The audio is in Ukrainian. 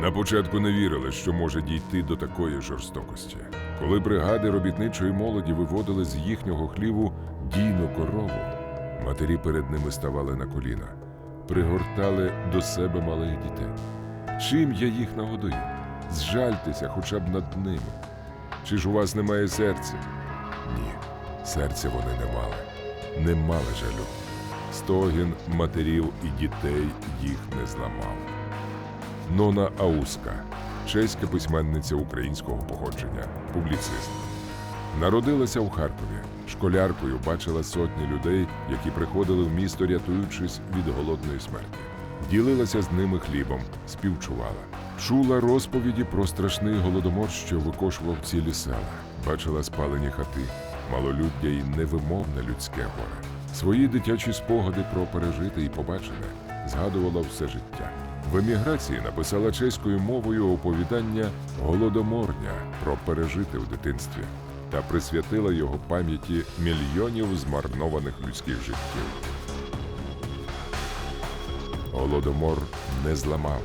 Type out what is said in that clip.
На початку не вірили, що може дійти до такої жорстокості. Коли бригади робітничої молоді виводили з їхнього хліву дійну корову, матері перед ними ставали на коліна, пригортали до себе малих дітей. Чим я їх нагодую? Зжальтеся хоча б над ними. Чи ж у вас немає серця? Ні, серця вони не мали, не мали жалю. Стогін матерів і дітей їх не зламав. Нона Ауска, чеська письменниця українського походження, публіцист. Народилася у Харкові. Школяркою бачила сотні людей, які приходили в місто, рятуючись від голодної смерті. Ділилася з ними хлібом, співчувала. Чула розповіді про страшний голодомор, що викошував цілі села. Бачила спалені хати, малолюддя і невимовне людське горе. Свої дитячі спогади про пережите і побачене згадувала все життя. В еміграції написала чеською мовою оповідання Голодоморня про пережите в дитинстві та присвятила його пам'яті мільйонів змарнованих людських життів. Голодомор не зламав,